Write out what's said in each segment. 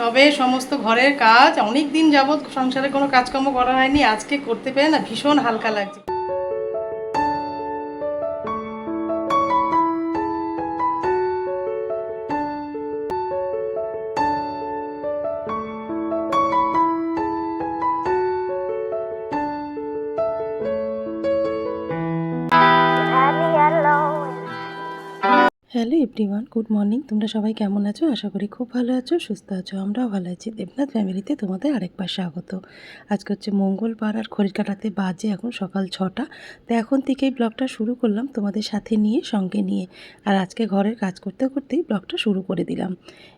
সবে সমস্ত ঘরের কাজ অনেক দিন যাবৎ সংসারে কোনো কাজকর্ম করা হয়নি, আজকে করতে পেরে না ভীষণ হালকা লাগছে। Hello everyone, good morning. তোমরা সবাই কেমন আছো? আশা করি খুব ভালো আছো, সুস্থ আছো। আমরাও ভালো আছি। দেবনাথ ফ্যামিলিতে তোমাদের আরেকবার স্বাগত। আজকে হচ্ছে মঙ্গলবার আর খড়ির কাটাতে বাজে এখন সকাল ছটা। তো এখন থেকেই ব্লগটা শুরু করলাম তোমাদের সাথে নিয়ে, সঙ্গে নিয়ে। আর আজকে ঘরের কাজ করতে করতেই ব্লগটা শুরু করে দিলাম।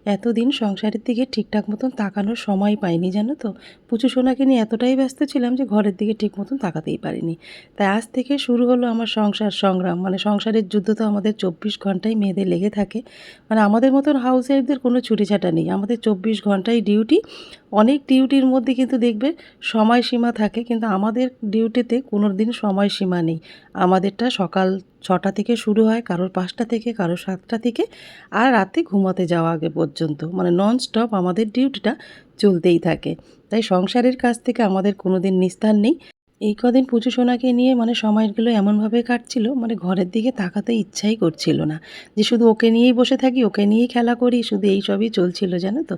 এতদিন সংসারের দিকে ঠিকঠাক মতন তাকানোর সময় পাইনি, জানো তো? পুচু সোনাকে নিয়ে এতটাই ব্যস্ত ছিলাম যে ঘরের দিকে ঠিক মতন তাকাতেই পারিনি। তাই আজ থেকে শুরু হলো আমার সংসার সংগ্রাম। মানে সংসারের যুদ্ধ তো আমাদের চব্বিশ ঘন্টাই মেয়েদের লেগে থাকে। মানে আমাদের মতন হাউস ওয়াইফদের কোনো ছুটিছাটা নেই। আমাদের চব্বিশ ঘন্টাই ডিউটি অনেক ডিউটির মধ্যে কিন্তু দেখবে সময়সীমা থাকে, কিন্তু আমাদের ডিউটিতে কোনো দিন সময়সীমা নেই। আমাদেরটা সকাল ছটা থেকে শুরু হয়, কারোর পাঁচটা থেকে, কারোর সাতটা থেকে, আর রাতে ঘুমাতে যাওয়া আগে পর্যন্ত। মানে নন স্টপ আমাদের ডিউটিটা চলতেই থাকে। তাই সংসারের কাছ থেকে আমাদের কোনো দিন নিস্তার নেই। এই কদিন পুজো সোনাকে নিয়ে মানে সময়গুলো এমনভাবে কাটছিল মানে ঘরের দিকে তাকাতে ইচ্ছাই করছিল না। যে শুধু ওকে নিয়েই বসে থাকি, ওকে নিয়েই খেলা করি, শুধু এই সবই চলছিল, জানো তো?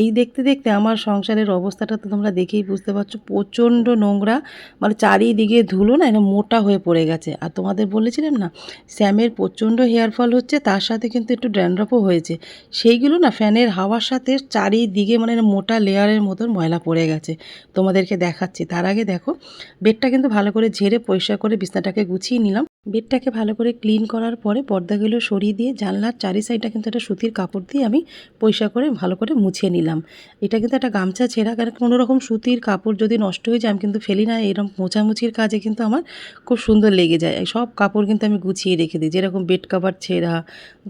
এই দেখতে দেখতে আমার সংসারের অবস্থাটা তো তোমরা দেখেই বুঝতে পারছ, প্রচণ্ড নোংরা মানে চারিদিকে ধুলো না এটা মোটা হয়ে পড়ে গেছে। আর তোমাদের বলেছিলাম না, স্যামের প্রচণ্ড হেয়ার ফল হচ্ছে, তার সাথে কিন্তু একটু ড্যান্ড্রফও হয়েছে। সেইগুলো না ফ্যানের হাওয়ার সাথে চারিদিকে মানে মোটা লেয়ারের মতন ময়লা পড়ে গেছে। তোমাদেরকে দেখাচ্ছি, তার আগে দেখো বেডটা কিন্তু ভালো করে ঝেড়ে পরিষ্কার করে বিছনাটাকে গুছিয়ে নিলাম। বেডটাকে ভালো করে ক্লিন করার পরে পর্দাগুলো সরিয়ে দিয়ে জানলার চারি সাইডটা কিন্তু একটা সুতির কাপড় দিয়ে আমি পরিষ্কার করে ভালো করে মুছিয়ে নিলাম। এটা কিন্তু একটা গামছা ছেঁড়া, কারণ কোনো রকম সুতির কাপড় যদি নষ্ট হয়ে যায়, আমি কিন্তু ফেলি না। এরকম মোছামুছির কাজে কিন্তু আমার খুব সুন্দর লেগে যায়। সব কাপড় কিন্তু আমি গুছিয়ে রেখে দিই। যেরকম বেড কাভার ছেঁড়া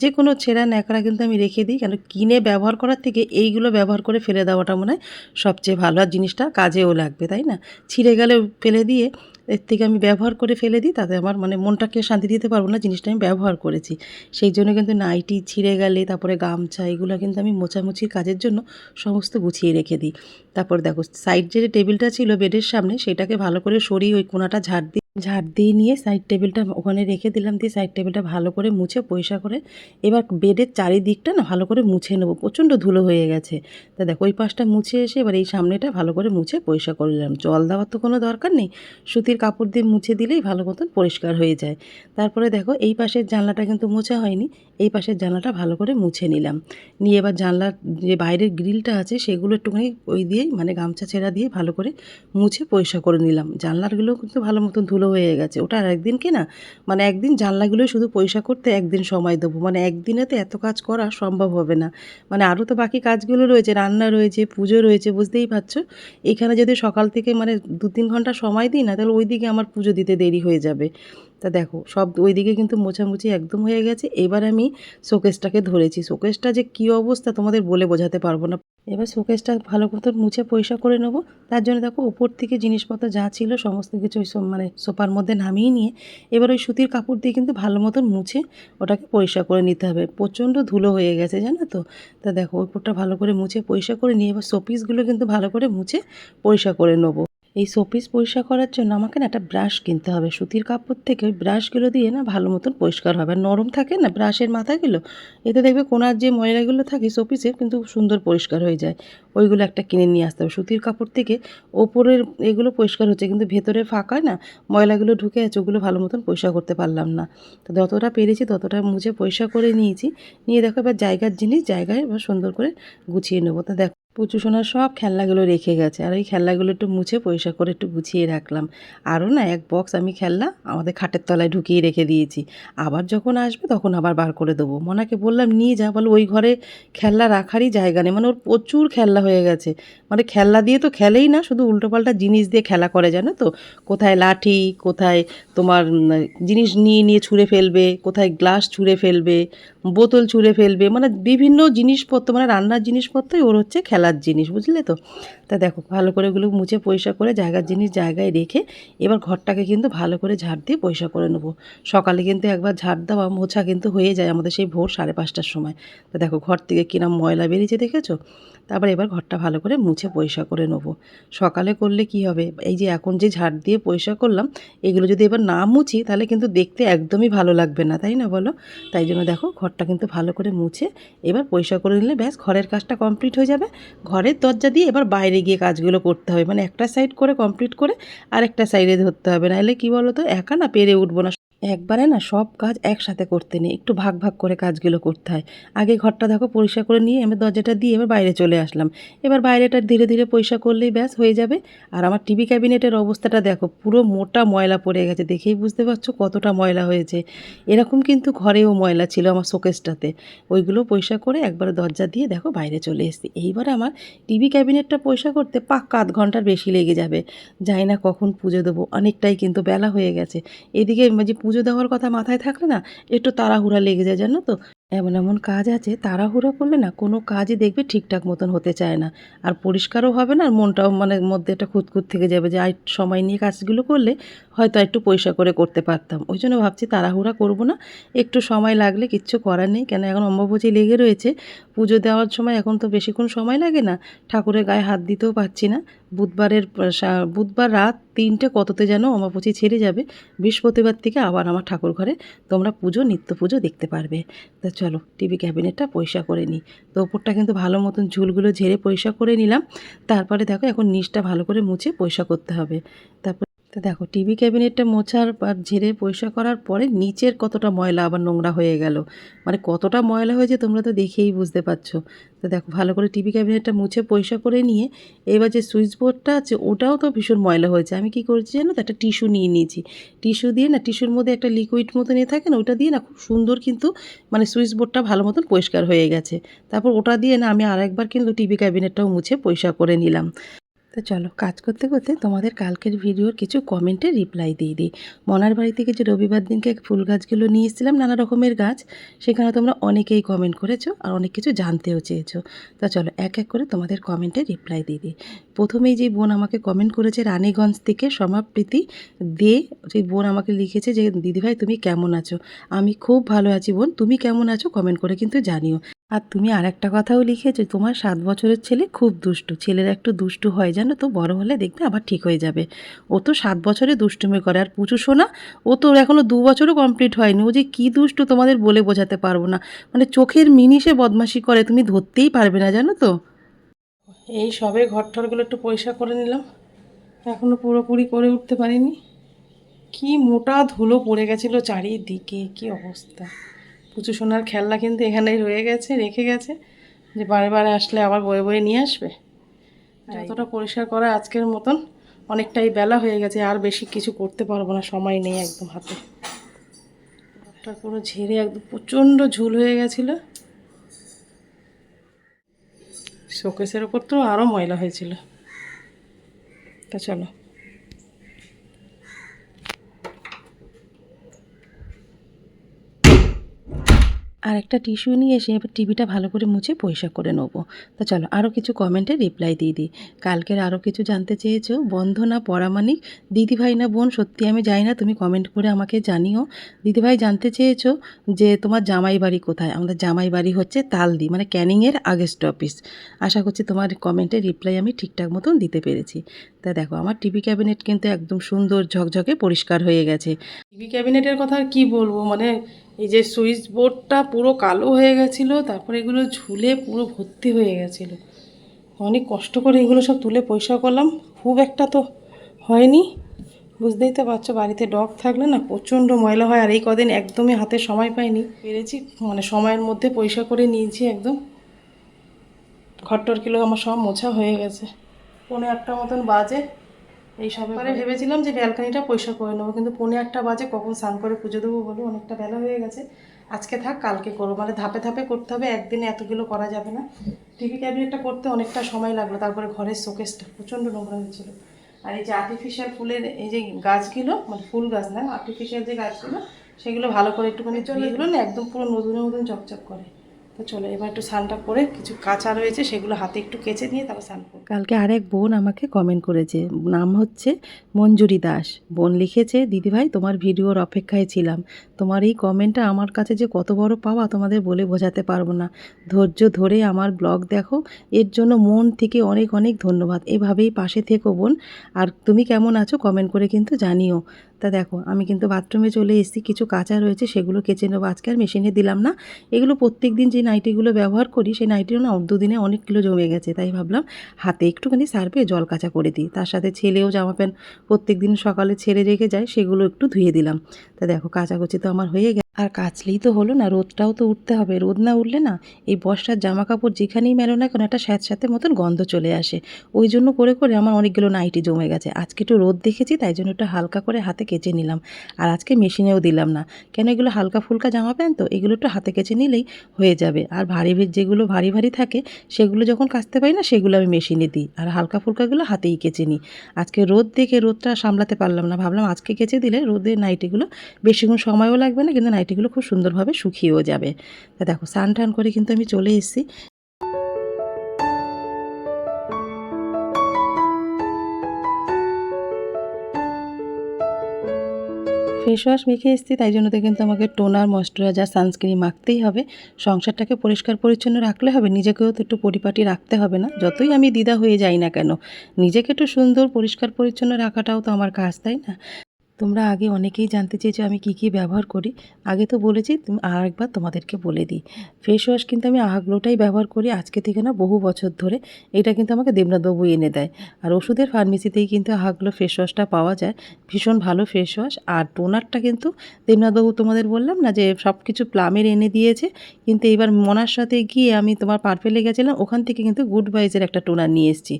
যে কোনো ছেঁড়া ন্যাকড়া কিন্তু আমি রেখে দিই। কেন কিনে ব্যবহার করার থেকে এইগুলো ব্যবহার করে ফেলে দেওয়াটা মনে হয় সবচেয়ে ভালো। আর জিনিসটা কাজেও লাগবে, তাই না? ছিঁড়ে গেলে ফেলে দিয়ে এর থেকে আমি ব্যবহার করে ফেলে দিই, তাতে আমার মানে মনটাকে শান্তি দিতে পারব না, জিনিসটা আমি ব্যবহার করেছি। সেই জন্য কিন্তু নাইটি ছিঁড়ে গেলে, তারপরে গামছা, এগুলো কিন্তু আমি মোছামুছির কাজের জন্য সমস্ত গুছিয়ে রেখে দিই। তারপর দেখো সাইড যে টেবিলটা ছিল বেডের সামনে, সেটাকে ভালো করে সরিয়ে ওই কোনাটা ঝাড় দিই ঝাড় দিয়ে নিয়ে সাইড টেবিলটা ওখানে রেখে দিলাম দিয়ে সাইড টেবিলটা ভালো করে মুছে পয়সা করে, এবার বেডের চারিদিকটা না ভালো করে মুছে নেব, প্রচণ্ড ধুলো হয়ে গেছে। তা দেখো, ওই পাশটা মুছে এসে এবার এই সামনেটা ভালো করে মুছে পয়সা করলাম জল দেওয়ার তো কোনো দরকার নেই, সুতির কাপড় দিয়ে মুছে দিলেই ভালো মতন পরিষ্কার হয়ে যায়। তারপরে দেখো, এই পাশের জানলাটা কিন্তু মোছা হয়নি। এই পাশের জানলাটা ভালো করে মুছে নিলাম। নিয়ে এবার জানলার যে বাইরের গ্রিলটা আছে, সেগুলো একটুখানি ওই দিয়েই মানে গামছা ছেঁড়া দিয়ে ভালো করে মুছে পরিষ্কার করে নিলাম। জানলাগুলো কিন্তু ভালো মতন ধুলো হয়ে গেছে। ওটা আর একদিনকে না? মানে একদিন জানলাগুলোই শুধু পরিষ্কার করতে একদিন সময় দেবো। মানে একদিনেতে এত কাজ করা সম্ভব হবে না। মানে আরও তো বাকি কাজগুলো রয়েছে, রান্না রয়েছে, পুজো রয়েছে, বুঝতেই পারছ? এখানে যদি সকাল থেকে মানে দু তিন ঘণ্টা সময় দিই না, তাহলে ওই দিকে আমার পুজো দিতে দেরি হয়ে যাবে। তা দেখো, সব ওইদিকে কিন্তু মোছামুছি একদম হয়ে গেছে। এবার আমি শোকেসটাকে ধরেছি। শোকেসটা যে কী অবস্থা তোমাদের বলে বোঝাতে পারব না। এবার শোকেসটা ভালো মতো মুছে পরিষ্কার করে নেব। তার জন্য দেখো, উপর থেকে জিনিসপত্র যা ছিল সমস্ত কিছু ওই মানে সোফার মধ্যে নামিয়ে নিয়ে এবার ওই সুতির কাপড় দিয়ে কিন্তু ভালো মতন মুছে ওটাকে পরিষ্কার করে নিতে হবে। প্রচণ্ড ধুলো হয়ে গেছে, জানো তো? তা দেখো উপরটা ভালো করে মুছে পরিষ্কার করে নিয়ে এবার শোপিসগুলো কিন্তু ভালো করে মুছে পরিষ্কার করে নেব। এই শোপিস পরিষ্কার করার জন্য আমাকে না একটা ব্রাশ কিনতে হবে। সুতির কাপড় থেকে ওই ব্রাশগুলো দিয়ে না ভালো মতন পরিষ্কার হবে। নরম থাকে না ব্রাশের মাথাগুলো, এতে দেখবে কোনার যে ময়লাগুলো থাকে শোপিসে কিন্তু সুন্দর পরিষ্কার হয়ে যায়। ওইগুলো একটা কিনে নিয়ে আসতে হবে। সুতির কাপড় থেকে ওপরের এগুলো পরিষ্কার হচ্ছে, কিন্তু ভেতরে ফাঁকা না ময়লাগুলো ঢুকে আছে, ওগুলো ভালো মতন পরিষ্কার করতে পারলাম না। তো যতটা পেরেছি ততটা মুছে পরিষ্কার করে নিয়েছি। নিয়ে দেখো এবার জায়গার জিনিস জায়গায় এবার সুন্দর করে গুছিয়ে নেব। তা দেখো পুচু সোনার সব খেলনাগুলো রেখে গেছে। আর ওই খেলনাগুলো একটু মুছে পয়সা করে একটু গুছিয়ে রাখলাম। আরও না এক বক্স আমি খেলনা আমাদের খাটের তলায় ঢুকিয়ে রেখে দিয়েছি। আবার যখন আসবে তখন আবার বার করে দেবো। মনাকে বললাম, নিয়ে যা। বলো, ওই ঘরে খেলনা রাখারই জায়গা নেই। মানে ওর প্রচুর খেলনা হয়ে গেছে। মানে খেলনা দিয়ে তো খেলেই না, শুধু উল্টোপাল্টা জিনিস দিয়ে খেলা করে, জানো তো? কোথায় লাঠি, কোথায় তোমার জিনিস নিয়ে নিয়ে ছুঁড়ে ফেলবে, কোথায় গ্লাস ছুঁড়ে ফেলবে, বোতল ছুঁড়ে ফেলবে মানে বিভিন্ন জিনিসপত্র মানে রান্নার জিনিসপত্রই ওর হচ্ছে খেলা বেলার জিনিস, বুঝলে তো? তা দেখো, ভালো করে ওগুলো মুছে পরিষ্কার করে জায়গার জিনিস জায়গায় রেখে এবার ঘরটাকে কিন্তু ভালো করে ঝাড় দিয়ে পরিষ্কার করে নেব। সকালে কিন্তু একবার ঝাড় দেওয়া মোছা কিন্তু হয়ে যায় আমাদের সেই ভোর সাড়ে পাঁচটার সময়। তা দেখো, ঘর থেকে কিনা ময়লা বেরিয়েছে, দেখেছ? তারপর এবার ঘরটা ভালো করে মুছে পরিষ্কার করে নেব। সকালে করলে কি হবে? এই যে এখন যে ঝাড় দিয়ে পরিষ্কার করলাম, এগুলো যদি এবার না মুছি, তাহলে কিন্তু দেখতে একদমই ভালো লাগবে না, তাই না বলো? তাই জন্য দেখো ঘরটা কিন্তু ভালো করে মুছে এবার পরিষ্কার করে নিলে ব্যাস ঘরের কাজটা কমপ্লিট হয়ে যাবে। ঘরের দরজা দিয়ে এবার বাইরে গিয়ে কাজগুলো করতে হবে। মানে একটা সাইড করে কমপ্লিট করে আরেকটা সাইডে ধরতে হবে। নাহলে কি বলো তো একা না পেরে উঠবো না। একবারে না সব কাজ একসাথে করতে নেই। একটু ভাগ ভাগ করে কাজগুলো করতে হয়। আগে ঘরটা দেখো পরিষ্কার করে নিয়ে এবার দরজাটা দিয়ে এবার বাইরে চলে আসলাম। এবার বাইরেটা ধীরে ধীরে পরিষ্কার করলেই ব্যাস হয়ে যাবে। আর আমার টিভি ক্যাবিনেটের অবস্থাটা দেখো, পুরো মোটা ময়লা পড়ে গেছে। দেখেই বুঝতে পারছ কতটা ময়লা হয়েছে। এরকম কিন্তু ঘরেও ময়লা ছিল আমার শোকেসটাতে। ওইগুলো পরিষ্কার করে একবার দরজা দিয়ে দেখো বাইরে চলে এসেছি। এইবার আমার টিভি ক্যাবিনেটটা পরিষ্কার করতে পাক্কা আধ ঘণ্টার বেশি লেগে যাবে। জানি না কখন পুজো দেবো, অনেকটাই কিন্তু বেলা হয়ে গেছে। এদিকে যে পুজো দেওয়ার কথা মাথায় থাকলে না একটু তাড়াহুড়া লেগে যায় জানো তো? এমন এমন কাজ আছে, তাড়াহুড়ো করলে না কোনো কাজই দেখবে ঠিকঠাক মতন হতে চায় না। আর পরিষ্কারও হবে না, আর মনটাও মানে মধ্যে একটা খুঁতখুত থেকে যাবে যে আর সময় নিয়ে কাজগুলো করলে হয়তো একটু পয়সা করে করতে পারতাম। ওই জন্য ভাবছি তাড়াহুড়া করব না। একটু সময় লাগলে, কিচ্ছু করার নেই। কেন এখন অম্বাবচি লেগে রয়েছে, পুজো দেওয়ার সময় এখন তো বেশিক্ষণ সময় লাগে না। ঠাকুরের গায়ে হাত দিতেও পারছি না। বুধবারের বুধবার রাত তিনটে কততে যেন অমাপচি ছেড়ে যাবে। বৃহস্পতিবার থেকে আবার আমার ঠাকুর ঘরে তোমরা পুজো, নিত্য পুজো দেখতে পারবে। তা চলো টিভি ক্যাবিনেটটা পয়সা করে নিই। তো ওপরটা কিন্তু ভালো মতন ঝুলগুলো ঝেড়ে পয়সা করে নিলাম। তারপরে দেখো এখন নিচটা ভালো করে মুছে পরিষ্কার করতে হবে। তারপর তো দেখো, টিভি ক্যাবিনেটটা মোছার আর ঝেড়ে পরিষ্কার করার পরে নিচের কতটা ময়লা আবার নোংরা হয়ে গেল। মানে কতটা ময়লা হয়েছে তোমরা তো দেখেই বুঝতে পারছ। তো দেখো, ভালো করে টিভি ক্যাবিনেটটা মুছে পরিষ্কার করে নিয়ে এবার যে সুইচ বোর্ডটা আছে ওটাও তো ভীষণ ময়লা হয়েছে। আমি কি করেছি জানো তো, একটা টিস্যু নিয়ে নিয়েছি। টিস্যু দিয়ে না, টিস্যুর মধ্যে একটা লিকুইড মতো নিয়ে থাকে না, ওটা দিয়ে না খুব সুন্দর কিন্তু মানে সুইচ বোর্ডটা ভালো মতন পরিষ্কার হয়ে গেছে। তারপর ওটা দিয়ে না আমি আরেকবার কিন্তু টিভি ক্যাবিনেটটাও মুছে পরিষ্কার করে নিলাম। তো চলো, কাজ করতে করতে তোমাদের কালকের ভিডিওর কিছু কমেন্টে রিপ্লাই দিয়ে দিই। মনার বাড়ি থেকে যে রবিবার দিনকে ফুল গাছগুলো নিয়ে এসেছিলাম, নানা রকমের গাছ, সেখানে তোমরা অনেকেই কমেন্ট করেছ আর অনেক কিছু জানতেও চেয়েছো। তা চলো, এক এক করে তোমাদের কমেন্টে রিপ্লাই দিয়ে দিই। প্রথমেই যে বোন আমাকে কমেন্ট করেছে রানীগঞ্জ থেকে সমাপ্রীতি দে সেই বোন আমাকে লিখেছে যে, দিদিভাই, তুমি কেমন আছো? আমি, খুব ভালো আছি বোন, তুমি কেমন আছো? কমেন্ট করে কিন্তু জানিও। আর তুমি আর একটা কথাও লিখেছো, তোমার সাত বছরের ছেলে খুব দুষ্টু। ছেলের একটু দুষ্টু হয়, জানো তো? বড় হলে দেখবে আবার ঠিক হয়ে যাবে। ও তো সাত বছরে দুষ্টুমি করে। আর পুচু শোনা ও তো এখনও দু বছরও কমপ্লিট হয়নি। ও যে কী দুষ্টু তোমাদের বলে বোঝাতে পারব না। মানে চোখের মিনিশে বদমাশি করে, তুমি ধরতেই পারবে না, জানো তো? এই সবে ঘর টরগুলো একটু পরিষ্কার করে নিলাম। এখনও পুরোপুরি করে উঠতে পারিনি। কি মোটা ধুলো পড়ে গেছিল চারিদিকে, কি অবস্থা। পুচু সোনার খেলনা কিন্তু এখানেই রয়ে গেছে রেখে গেছে। যে বারে বারে আসলে আবার বয়ে বয়ে নিয়ে আসবে। যতটা পরিষ্কার করা আজকের মতন অনেকটাই বেলা হয়ে গেছে আর বেশি কিছু করতে পারব না সময় নেই একদম হাতে। ঘরটা পুরো ঝেড়ে একদম প্রচণ্ড ঝুল হয়ে গেছিল। শোকেসের ওপর তো আরও ময়লা হয়েছিল। তা চলো। আর একটা টিস্যু নিয়ে এসে এবার টিভিটা ভালো করে মুছে পরিষ্কার করে নেব। তা চলো আরও কিছু কমেন্টে রিপ্লাই দিয়ে দিই। কালকের আরও কিছু জানতে চেয়েছো? বন্ধনা পরামানিক দিদিভাই না বোন? সত্যি আমি যাই না, তুমি কমেন্ট করে আমাকে জানিও। দিদিভাই, জানতে চেয়েছো যে তোমার জামাই বাড়ি কোথায়? আমাদের জামাই বাড়ি হচ্ছে তালদি মানে ক্যানিংয়ের আগেস্ট অফিস আশা করছি তোমার কমেন্টের রিপ্লাই আমি ঠিকঠাক মতন দিতে পেরেছি। তা দেখো, আমার টিভি ক্যাবিনেট কিন্তু একদম সুন্দর ঝকঝকে পরিষ্কার হয়ে গেছে। টিভি ক্যাবিনেটের কথা কি বলব? মানে এই যে সুইচ বোর্ডটা পুরো কালো হয়ে গেছিল, তারপরে এগুলো ঝুলে পুরো ভর্তি হয়ে গেছিল। অনেক কষ্ট করে এগুলো সব তুলে পয়সা করলাম। খুব একটা তো হয়নি। বুঝতেই তো পারছ, বাড়িতে ডগ থাকলে না প্রচণ্ড ময়লা হয়, আর এই কদিন একদমই হাতে সময় পাইনি। পেরেছি মানে সময়ের মধ্যে পয়সা করে নিয়েছি একদম। ঘরটর কিলো আমার সব মোছা হয়ে গেছে। পৌনে একটা মতন বাজে। এই সবে ভেবেছিলাম যে ব্যালকানিটা পরিষ্কার করে নেব কিন্তু পৌনে একটা বাজে কখন স্নান করে পুজো দেবো বলো অনেকটা বেলা হয়ে গেছে। আজকে থাক কালকে করব। মানে ধাপে ধাপে করতে হবে একদিনে এতগুলো করা যাবে না। টিভি ক্যাবিনেটটা করতে অনেকটা সময় লাগল তারপরে ঘরের শোকেসটা প্রচণ্ড নোংরা হয়েছিল। আর এই যে আর্টিফিশিয়াল ফুলের এই যে গাছগুলো মানে ফুল গাছ না আর্টিফিশিয়াল যে গাছগুলো সেগুলো ভালো করে একটুখানি চলে এগুলো না একদম পুরো নতুনের নতুন চকচক করে। তো চলো, এবার একটু স্নানটা করে কিছু কাঁচা রয়েছে, সেগুলো হাতে একটু কেচে নিয়ে তারপর স্নান কালকে আরেক বোন আমাকে কমেন্ট করেছে, নাম হচ্ছে মঞ্জুরি দাস। বোন লিখেছে, দিদিভাই, তোমার ভিডিওর অপেক্ষায় ছিলাম। তোমার এই কমেন্টটা আমার কাছে যে কত বড় পাওয়া, তোমাদের বলে বোঝাতে পারব না। ধৈর্য ধরে আমার ব্লগ দেখো। এর জন্য মন থেকে অনেক অনেক ধন্যবাদ। এভাবেই পাশে থেকো বোন। আর তুমি কেমন আছো কমেন্ট করে কিন্তু জানিও। তা দেখো, আমি কিন্তু বাথরুমে চলে এসেছি, কিছু কাঁচা রয়েছে, সেগুলো কেচে নেব। আজকে আর মেশিনে দিলাম না। এগুলো প্রত্যেক দিন যে নাইটিগুলো ব্যবহার করি, সেই নাইটিও না দুদিনে অনেক কিলো জমে গেছে। তাই ভাবলাম হাতে একটুখানি সার্ফে জল কাঁচা করে দিই। তার সাথে ছেলেও জামা প্যান্ট প্রত্যেক দিন সকালে ছেড়ে রেখে যায়, সেগুলো একটু ধুয়ে দিলাম। তা দেখো কাচাকুচি তো আমার হয়ে গেছে। আর কাচলেই তো হলো না, রোদটাও তো উঠতে হবে। রোদ না উঠলে না এই বর্ষার জামা কাপড় যেখানেই মেলো না কেন, একটা স্যাঁতস্যাঁতে মতন গন্ধ চলে আসে। ওই জন্য করে করে আমার অনেকগুলো নাইটি জমে গেছে। আজকে একটু রোদ দেখেছি, তাই জন্য একটু হালকা করে হাতে কেচে নিলাম। আর আজকে মেশিনেও দিলাম না। কেন এগুলো হালকা ফুলকা জামা প্যান্ট তো? এগুলো একটু হাতে কেচে নিলেই হয়ে যাবে। আর ভারী যেগুলো ভারী ভারী থাকে, সেগুলো যখন কাচতে পারি না, সেগুলো আমি মেশিনে দিই। আর হালকা ফুলকাগুলো হাতেই কেচে নিই। আজকে রোদ দেখে রোদটা সামলাতে পারলাম না। ভাবলাম আজকে কেচে দিলে রোদের নাইটিগুলো বেশিক্ষণ সময়ও লাগবে না, কিন্তু নাইটিগুলো খুব সুন্দরভাবে শুকিয়েও যাবে। তা দেখো, স্নান টান করে কিন্তু আমি চলে এসেছি। ফেস ওয়াশ মেখে এসেছি, তাই জন্য তো কিন্তু আমাকে টোনার, ময়শ্চারাইজার, সানস্ক্রিন মাখতেই হবে। সংসারটাকে পরিষ্কার পরিচ্ছন্ন রাখলে হবে, নিজেকেও তো একটু পরিপাটি রাখতে হবে না। যতই আমি দ্বিধা হয়ে যাই না কেন, নিজেকে একটু সুন্দর, পরিষ্কার পরিচ্ছন্ন রাখাটাও তো আমার কাজ, তাই না? তোমরা আগে অনেকেই জানতে চেয়েছো আমি কি কি ব্যবহার করি। আগে তো বলেছি, তুমি আরেকবার তোমাদেরকে বলে দিই। ফেস ওয়াশ কিন্তু আমি আহাগ্লোটাই ব্যবহার করি, আজকে থেকে না বহু বছর ধরে। এটা কিন্তু আমাকে দেবনাথবাবু এনে দেয়। আর ওষুধের ফার্মেসিতেই কিন্তু আহাগ্লো ফেস ওয়াশটা পাওয়া যায়। ভীষণ ভালো ফেস ওয়াশ আর টোনারটা কিন্তু দেবনাথবাবু তোমাদের বললাম না যে সব কিছু প্লামের এনে দিয়েছে। কিন্তু এবার মনার সাথে গিয়ে আমি তোমার পারফেলে গেছিলাম, ওখান থেকে কিন্তু গুড ভাইজের একটা টোনার নিয়ে এসেছি।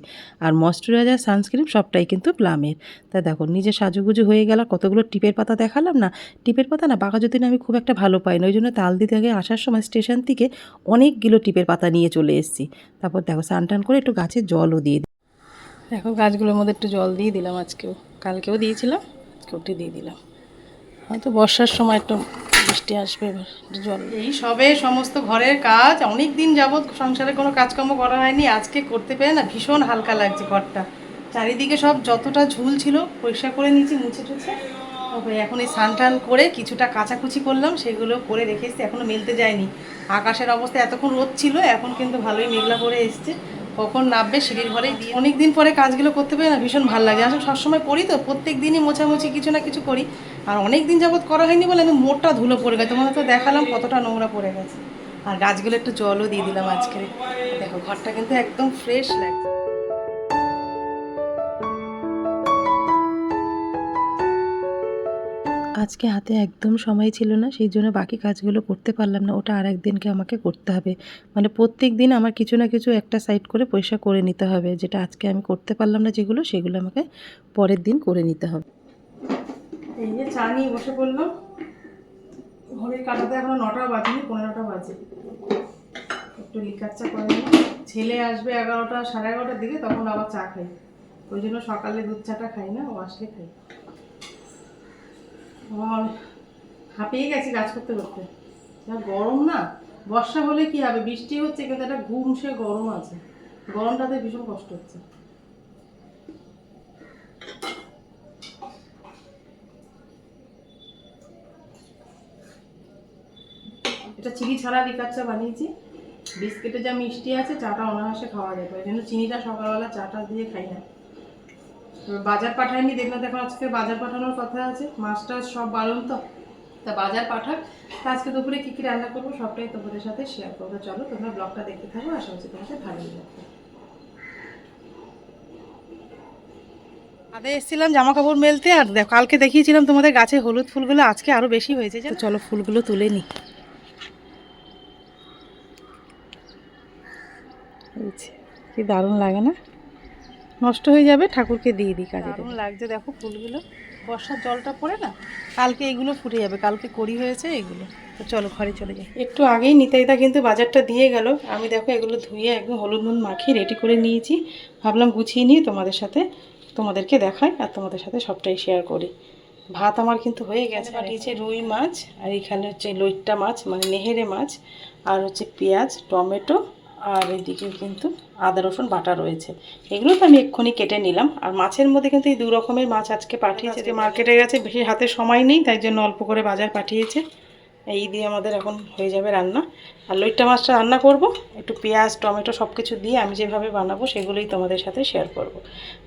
আর ময়শ্চারাইজার সানস্ক্রিন সবটাই কিন্তু প্লামের তা দেখো, নিজে সাজুগুজু হয়ে গেল কতগুলো টিপের পাতা দেখালাম না? টিপের পাতা না, বাঘা যদি আমি খুব একটা ভালো পাই না। ওই জন্য তালদি থেকে আসার সময় স্টেশন থেকে অনেকগুলো টিপের পাতা নিয়ে চলে এসেছি। তারপর দেখো, স্নান টান করে একটু গাছে জলও দিয়ে দেখো, গাছগুলোর মধ্যে একটু জল দিয়ে দিলাম আজকেও। কালকেও দিয়েছিলাম আজকেও দিয়ে দিলাম। হয়তো বর্ষার সময় একটু বৃষ্টি আসবে জল এই সবে সমস্ত ঘরের কাজ অনেক দিন যাবৎ সংসারে কোনো কাজকর্ম করা হয়নি। আজকে করতে পেরে না ভীষণ হালকা লাগছে ঘরটা। চারিদিকে সব যতটা ঝুল ছিল পরিষ্কার করে নিয়েছি, মুছে টুছে। তারপরে এখন এই স্নান টান করে কিছুটা কাচাকুচি করলাম, সেগুলো করে রেখে এসেছি এখনও মেলতে যায়নি। আকাশের অবস্থা এতক্ষণ রোদ ছিল, এখন কিন্তু ভালোই মেঘলা করে এসছে। কখন নামবে সিঁড়ির দিয়ে অনেক দিন পরে কাজগুলো করতে পারি না, ভীষণ ভালো লাগে। আসলে সবসময় করি তো প্রত্যেক দিনই মোছামুছি কিছু না কিছু করি। আর অনেক দিন যাবৎ করা হয়নি বলে আমি মোটা ধুলো পড়ে গেছে, তোমাদের তো দেখালাম কতটা নোংরা পড়ে গেছে। আর গাছগুলো একটু জলও দিয়ে দিলাম আজকে। দেখো, ঘরটা কিন্তু একদম ফ্রেশ লাগছে। আজকে হাতে একদম সময় ছিল না, সেই জন্য বাকি কাজগুলো করতে পারলাম না। ওটা আর একদিনকে আমাকে করতে হবে। মানে প্রত্যেক দিন আমার কিছু না কিছু একটা সাইড করে পয়সা করে নিতে হবে। যেটা আজকে আমি করতে পারলাম না যেগুলো, সেগুলো আমাকে পরের দিন করে নিতে হবে। এই যে চা নিয়ে বসে পড়লাম ঘড়ির কাটাতে এখনও নটা বাজেনি, পনেরোটা বাজে। একটু লিকার চা করে ছেলে আসবে এগারোটা, সাড়ে এগারোটার দিকে, তখন আবার চা খাই। ওই জন্য সকালে দুধ চাটা খাই না, ও আসলে খাই। হাঁপিয়ে গেছি কাজ করতে করতে। যা গরম না, বর্ষা হলে কি হবে? বৃষ্টি হচ্ছে, কিন্তু একটা ঘুম সে গরম আছে। গরমটাতে ভীষণ কষ্ট হচ্ছে। এটা চিনি ছাড়া লিকার চা বানিয়েছি। বিস্কিটে যা মিষ্টি আছে, চাটা অনায়াসে খাওয়া যাবে ওই জন্য চিনিটা সকালবেলা চাটা দিয়ে খাই না। বাজার পাঠায়নি, দেখলাম দেখো আজকে বাজার পাঠানোর কথা আছে, মাছটা সব বারণ তো। তা বাজার পাঠাক, তা আজকে দুপুরে কী কী রান্না করব সবটাই তোমাদের সাথে শেয়ার করব। চলো, তোমরা ব্লগটা দেখতে থাকো, আশা করছি তোমাদের ভালোই লাগবে। আদে এসেছিলাম জামা কাপড় মেলতে, আর দেখো, কালকে দেখিয়েছিলাম তোমাদের গাছে হলুদ ফুলগুলো, আজকে আরও বেশি হয়েছে চলো ফুলগুলো তুলে নি। কি দারুণ লাগে না? নষ্ট হয়ে যাবে ঠাকুরকে দিয়ে দিই কাজে লাগছে দেখো ফুলগুলো। বর্ষার জলটা পড়ে না কালকে এগুলো ফুটে যাবে কালকে করি হয়েছে এগুলো। তো চলো ঘরে চলে যাই। একটু আগেই নিতাইদা কিন্তু বাজারটা দিয়ে গেল। আমি দেখো এগুলো ধুয়ে একদম হলুদ নুন মাখিয়ে রেডি করে নিয়েছি। ভাবলাম গুছিয়ে নিয়ে তোমাদের সাথে তোমাদেরকে দেখাই আর তোমাদের সাথে সবটাই শেয়ার করি। ভাত আমার কিন্তু হয়ে গেছে। পাঠিয়েছে। রুই মাছ আর এখানে হচ্ছে লইট্টা মাছ মানে নেহেরে মাছ আর হচ্ছে পেঁয়াজ টমেটো আর এদিকে কিন্তু আদা রসুন বাটা রয়েছে। এগুলো তো আমি এক্ষুনি কেটে নিলাম। আর মাছের মধ্যে কিন্তু এই দু রকমের মাছ আজকে পাঠিয়েছে যে মার্কেটে গেছে বেশি হাতে সময় নেই তাই জন্য অল্প করে বাজার পাঠিয়েছে। এই দিয়ে আমাদের এখন হয়ে যাবে রান্না। আর লইট্টা মাছটা রান্না করব। একটু পেঁয়াজ টমেটো সব কিছু দিয়ে আমি যেভাবে বানাবো সেগুলোই তোমাদের সাথে শেয়ার করব।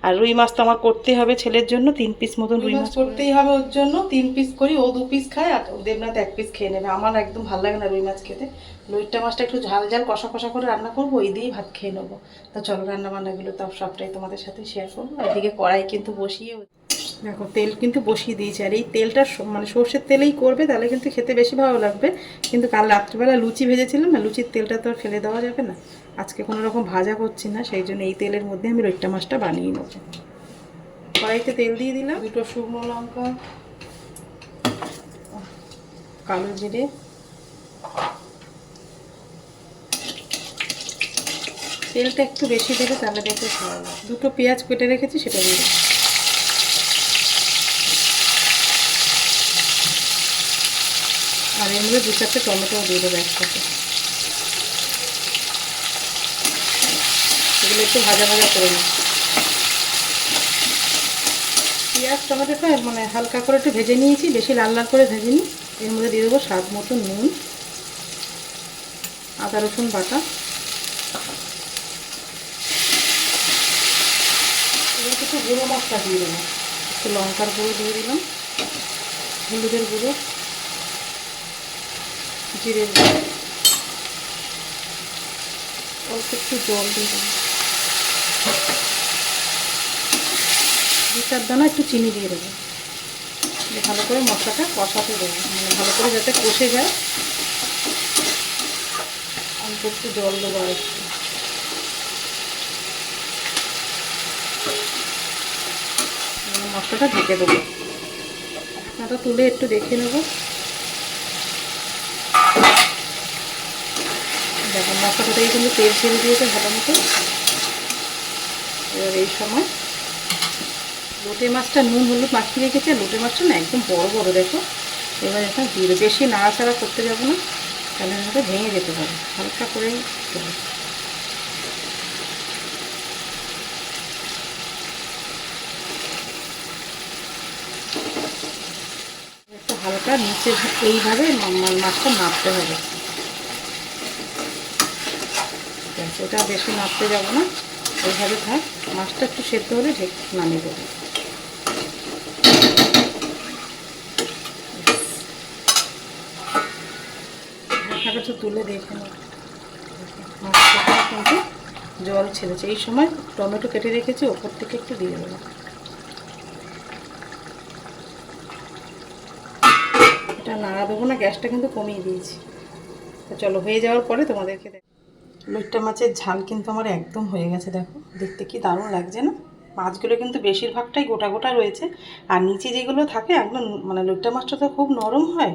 আর রুই মাছ তো আমার করতেই হবে ছেলের জন্য তিন পিস মতন রুই মাছ করতেই হবে ওর জন্য তিন পিস করি ও দু পিস খায় আর দেবনাথ এক পিস খেয়ে নেবে। আমার একদম ভালো লাগে না রুই মাছ খেতে। লইট্টা মাছটা একটু ঝাল ঝাল কষা কষা করে রান্না করব ওই দিয়েই ভাত খেয়ে নেব। তা চলো রান্না বান্নাগুলো তো সবটাই তোমাদের সাথে শেয়ার করব। এদিকে কড়াই কিন্তু বসিয়ে দেখো তেল কিন্তু বসিয়ে দিয়েছি। আর এই তেলটা মানে সর্ষের তেলেই করবে তাহলে কিন্তু খেতে বেশি ভালো লাগবে। কিন্তু কাল রাত্রিবেলা লুচি ভেজেছিলাম না লুচির তেলটা তো আর ফেলে দেওয়া যাবে না। আজকে কোনো রকম ভাজা করছি না সেই জন্য এই তেলের মধ্যে আমি রইট্টা মাছটা বানিয়ে নেব। কড়াইতে তেল দিয়ে দিলাম। দুটো শুকনো লঙ্কা। কালো জিরে। তেলটা একটু বেশি দেবে তাহলে দেখতে ভালো দুটো পেঁয়াজ কেটে রেখেছি সেটা দিয়ে আর এর মধ্যে দু চারটে টমেটো দিয়ে দেবো একসাথে। এগুলো একটু ভাজা ভাজা করে নিই পেঁয়াজ টমেটোটা মানে হালকা করে একটু ভেজে নিয়েছি, বেশি লাল লাল করে ভেজে নিই এর মধ্যে দিয়ে দেবো স্বাদ মতো নুন, আদা, রসুন বাটা। এবার কিছু গুঁড়ো মশলা দিয়ে দেবো। একটু লঙ্কার গুঁড়ো দিয়ে দিলাম, হলুদের গুঁড়ো। গুঁড়ো অল্প একটু জল দিয়ে দেবো। দু চার দানা একটু চিনি দিয়ে দেবো। ভালো করে মশলাটা কষাতে দেবো। মানে ভালো করে যাতে কষে যায়। অল্প একটু জল দেবো আর একটু। মশলাটা ঢেকে দেবো। ঢাকনাটা তুলে একটু দেখে নেব দেখো মশলাটা থেকে কিন্তু তেল ছেড়ে দিয়েছে ভালো মতো এবার এই সময় লোটে মাছটা নুন, হলুদ মাখিয়ে রেখেছে। লোটে মাছটা না একদম বড় বড়, দেখো। এবার এখন দিয়ে। বেশি নাড়াচাড়া করতে যাব না। তাহলে হয়তো ভেঙে যেতে পারে। হালকা করে হালকা নিচে এইভাবে মাছটা নাড়তে হবে। ওটা বেশি নাড়তে যাব না। ওইভাবে থাক, মাছটা একটু সেদ্ধ হলে ঢেক নামিয়ে দেবো। ঢাকাটা তুলে দেখে মাছটা কিন্তু জল ছেড়েছে। এই সময় টমেটো কেটে রেখেছি, ওপর থেকে একটু দিয়ে দেবো। এটা নাড়া দেবো না, গ্যাসটা কিন্তু কমিয়ে দিয়েছি। চলো, হয়ে যাওয়ার পরে তোমাদেরকে লইট্টা মাছের ঝাল কিন্তু আমার একদম হয়ে গেছে, দেখো। দেখতে কি দারুণ লাগছে না? মাছগুলো কিন্তু বেশিরভাগটাই গোটা গোটা রয়েছে। আর নিচে যেগুলো থাকে, একদম মানে লইট্টা মাছটা তো খুব নরম হয়,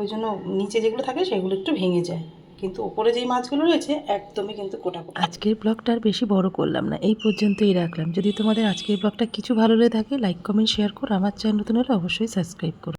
ওই জন্য নিচে যেগুলো থাকে, সেগুলো একটু ভেঙে যায়। কিন্তু ওপরে যেই মাছগুলো রয়েছে, একদমই কিন্তু গোটা আজকের ব্লগটা আর বেশি বড় করলাম না, এই পর্যন্তই রাখলাম। যদি তোমাদের আজকের ব্লগটা কিছু ভালো লেগে থাকে লাইক কমেন্ট শেয়ার করো। আমার চ্যানেল নতুন হলে অবশ্যই সাবস্ক্রাইব করো।